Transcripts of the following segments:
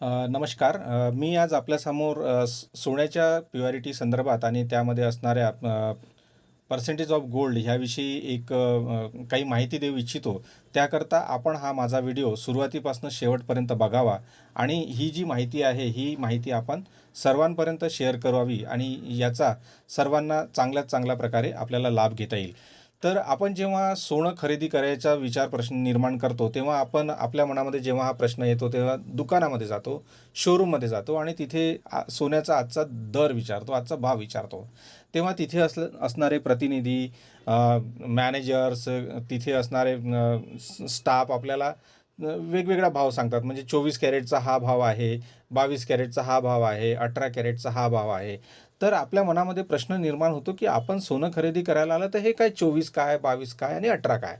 नमस्कार. मी आज आपल्यासमोर स सोन्याच्या प्युअरिटी संदर्भात आणि त्यामध्ये असणाऱ्या पर्सेंटेज ऑफ गोल्ड ह्याविषयी एक काही माहिती देऊ इच्छितो. त्याकरता आपण हा माझा व्हिडिओ सुरुवातीपासून शेवटपर्यंत बघावा आणि ही जी माहिती आहे ही माहिती आपण सर्वांपर्यंत शेअर करावी आणि याचा सर्वांना चांगल्यात चांगल्या प्रकारे आपल्याला लाभ घेता येईल. तर आपण जेव्हा सोनं खरेदी करायचा विचार प्रश्न निर्माण करतो तेव्हा आपण आपल्या मनामध्ये जेव्हा हा प्रश्न येतो तेव्हा दुकानामध्ये जातो शोरूममध्ये जातो आणि तिथे सोन्याचा आजचा दर विचारतो आजचा भाव विचारतो. तेव्हा तिथे अस असणारे प्रतिनिधी मॅनेजर्स तिथे असणारे स्टाफ आपल्याला वेगवेगळा भाव सांगतात. म्हणजे चोवीस कॅरेटचा हा भाव आहे बावीस कॅरेटचा हा भाव आहे अठरा कॅरेटचा हा भाव आहे. तर आपल्या मनामध्ये प्रश्न निर्माण होतो की आपण सोनं खरेदी करायला आलं तर हे काय चोवीस काय बावीस काय आणि अठरा काय?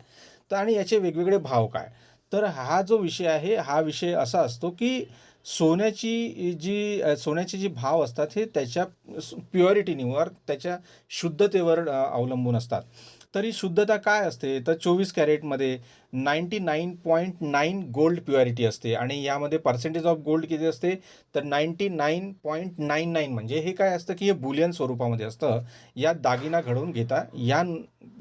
तर आणि याचे वेगवेगळे भाव काय? तर हा जो विषय आहे हा विषय असा असतो की सोन्याची जी सोन्याचे जे भाव असतात हे त्याच्या प्युअरिटीवर त्याच्या शुद्धतेवर अवलंबून असतात. तरी शुद्धता काय असते? तर चोवीस कॅरेटमध्ये ninety nine point nine gold purity असते आणि यामध्ये पर्सेंटेज ऑफ गोल्ड किती असते? तर ninety nine point nine nine म्हणजे हे काय असतं की हे बुलियन स्वरूपामध्ये असतं. यात दागिना घडवून घेता या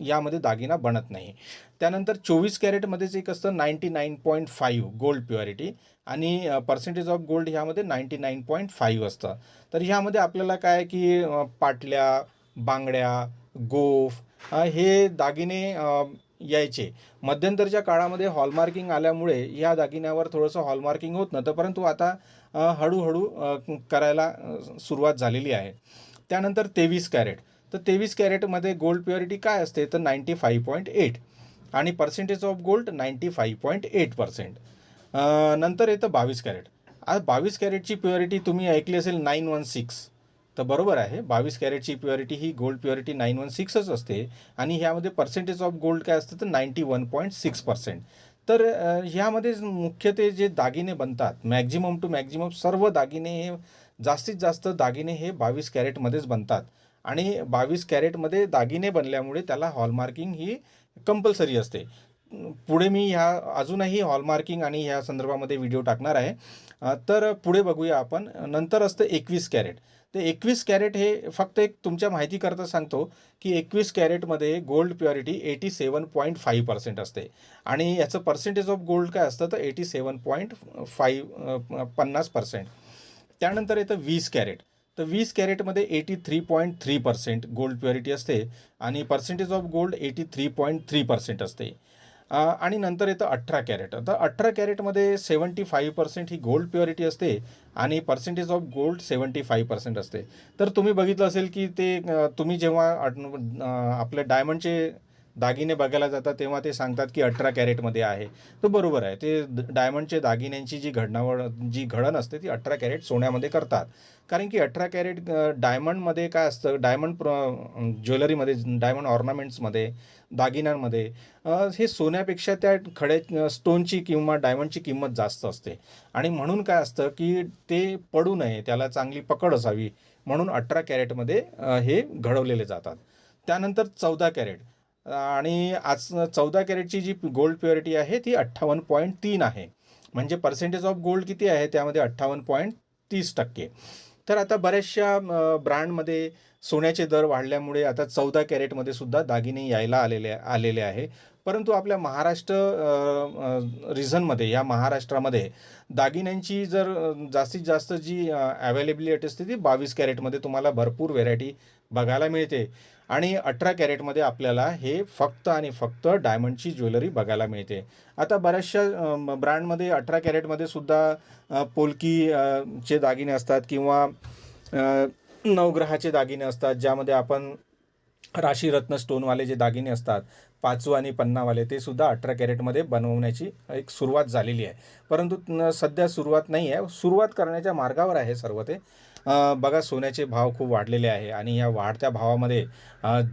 यामध्ये दागिना बनत नाही. त्यानंतर चोवीस कॅरेटमध्येच एक असतं ninety nine point five gold purity आणि पर्सेंटेज ऑफ गोल्ड ह्यामध्ये नाईंटी नाईन पॉईंट फाईव्ह असतं. तर ह्यामध्ये आपल्याला काय की पाटल्या बांगड्या गोफ हे दागिने यायचे. मध्यंतरच्या काळामध्ये हॉलमार्किंग आल्यामुळे या दागिन्यावर थोडंसं हॉलमार्किंग होत नव्हतं परंतु आता हळूहळू करायला सुरुवात झालेली आहे. त्यानंतर तेवीस कॅरेट. तर तेवीस कॅरेटमध्ये गोल्ड प्युअरिटी काय असते? तर नाईंटी फाईव्ह पॉईंट एट आणि percentage of gold ninety five point eight percent नंतर येतं बावीस कॅरेट. आज बावीस कॅरेटची प्युअरिटी तुम्ही ऐकली असेल नाईन वन सिक्स तर बरोबर आहे बावीस कॅरेटची प्युअरिटी ही गोल्ड प्युअरिटी नाईन वन सिक्सच असते आणि ह्यामध्ये पर्सेंटेज ऑफ गोल्ड काय असतं तर ninety one point six percent. तर ह्यामध्ये मुख्यत्वे जे दागिने बनतात मॅक्झिमम टू मॅक्झिमम सर्व दागिने हे जास्तीत जास्त दागिने हे बावीस कॅरेटमध्येच बनतात. आणि बावीस कॅरेटमध्ये दागिने बनल्यामुळे त्याला हॉलमार्किंग ही कंपल्सरी असते. पुढे मी ह्या अजूनही हॉलमार्किंग आणि ह्या संदर्भामध्ये व्हिडिओ टाकणार आहे. तर पुढे बघूया आपण. नंतर असतं एकवीस कॅरेट. तर एकवीस कॅरेट हे फक्त एक तुमच्या माहितीकरता सांगतो की एकवीस कॅरेटमध्ये gold purity eighty seven point five percent असते. आणि याचं पर्सेंटेज ऑफ गोल्ड काय असतं? तर एटी सेवन पॉईंट फाईव्ह पन्नास पर्सेंट त्यानंतर येतं वीस कॅरेट. तर वीस कॅरेटमध्ये eighty three point three percent gold purity असते आणि percentage of gold eighty three point three percent असते. आणि नंतर येतं अठरा कॅरेट. तर अठरा कॅरेटमध्ये सेवन्टी फाईव्ह पर्सेंट ही गोल्ड प्युअरिटी असते आणि percentage of gold seventy five percent असते. तर तुम्ही बघितलं असेल की ते तुम्ही जेव्हा आपल्या डायमंडचे दागिने बघायला जातात तेव्हा ते सांगतात की अठरा कॅरेटमध्ये आहे. तर बरोबर आहे. ते डायमंडचे दागिन्यांची जी घडणावळ जी घडण असते ती अठरा कॅरेट सोन्यामध्ये करतात. कारण की अठरा कॅरेट डायमंडमध्ये काय असतं डायमंड प्र ज्वेलरीमध्ये डायमंड ऑर्नामेंट्समध्ये दागिन्यांमध्ये हे सोन्यापेक्षा त्या खड्या स्टोनची किंवा डायमंडची किंमत जास्त असते. आणि म्हणून काय असतं की ते पडू नये त्याला चांगली पकड असावी म्हणून अठरा कॅरेटमध्ये हे घडवलेले जातात. त्यानंतर चौदा कॅरेट. आणि आज चौदा कॅरेटची जी गोल्ड प्युअरिटी आहे ती अठ्ठावन्न पॉईंट तीन आहे. म्हणजे पर्सेंटेज ऑफ गोल्ड किती आहे त्यामध्ये अठ्ठावन्न पॉईंट तीस टक्के. तर आता बऱ्याचशा ब्रँडमध्ये सोन्याचे दर वाढल्यामुळे आता चौदा कॅरेटमध्ये सुद्धा दागिने यायला आलेले आलेले आहे. परंतु आपल्या महाराष्ट्र रिझनमध्ये या महाराष्ट्रामध्ये दागिन्यांची जर जास्तीत जास्त जी अवेलेबिलिटी असते ती बावीस कॅरेटमध्ये तुम्हाला भरपूर व्हेरायटी बघायला मिळते. आणि अठरा कॅरेटमध्ये आपल्याला हे फक्त आणि फक्त डायमंडची ज्वेलरी बघायला मिळते. आता बऱ्याचशा ब्रँडमध्ये अठरा कॅरेटमध्ये सुद्धा पोलकी चे दागिने असतात किंवा नवग्रहाचे दागिने असतात ज्यामध्ये आपण राशीरत्न स्टोनवाले जे दागिने असतात पाचू आणि पन्नावाले ते सुद्धा अठरा कॅरेटमध्ये बनवण्याची एक सुरुवात झालेली आहे. परंतु सध्या सुरुवात नाही आहे. सुरुवात करण्याच्या मार्गावर आहे सर्व ते. बघा सोन्याचे भाव खूप वाढलेले आहे आणि या वाढत्या भावामध्ये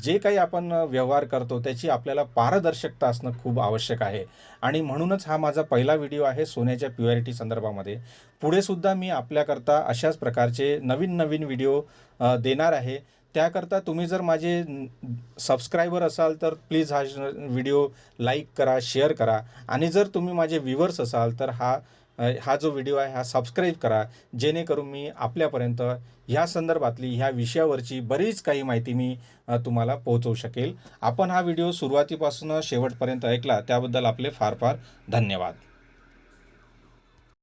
जे काही आपण व्यवहार करतो त्याची आपल्याला पारदर्शकता असणं खूप आवश्यक आहे. आणि म्हणूनच हा माझा पहिला व्हिडिओ आहे सोन्याच्या प्युअरिटी संदर्भामध्ये. पुढेसुद्धा मी आपल्याकरता अशाच प्रकारचे नवीन नवीन व्हिडिओ देणार आहे. त्याकरता तुम्ही जर माझे सबस्क्रायबर असाल तर प्लीज हा व्हिडिओ लाईक करा शेअर करा. आणि जर तुम्ही माझे व्ह्युअर्स असाल तर हा हा जो व्हिडिओ आहे हा सबस्क्राईब करा. जेणेकरून मी आपल्यापर्यंत ह्या संदर्भातली ह्या विषयावरची बरीच काही माहिती मी तुम्हाला पोहोचवू शकेल. आपण हा व्हिडिओ सुरुवातीपासून शेवटपर्यंत ऐकला त्याबद्दल आपले फार फार धन्यवाद.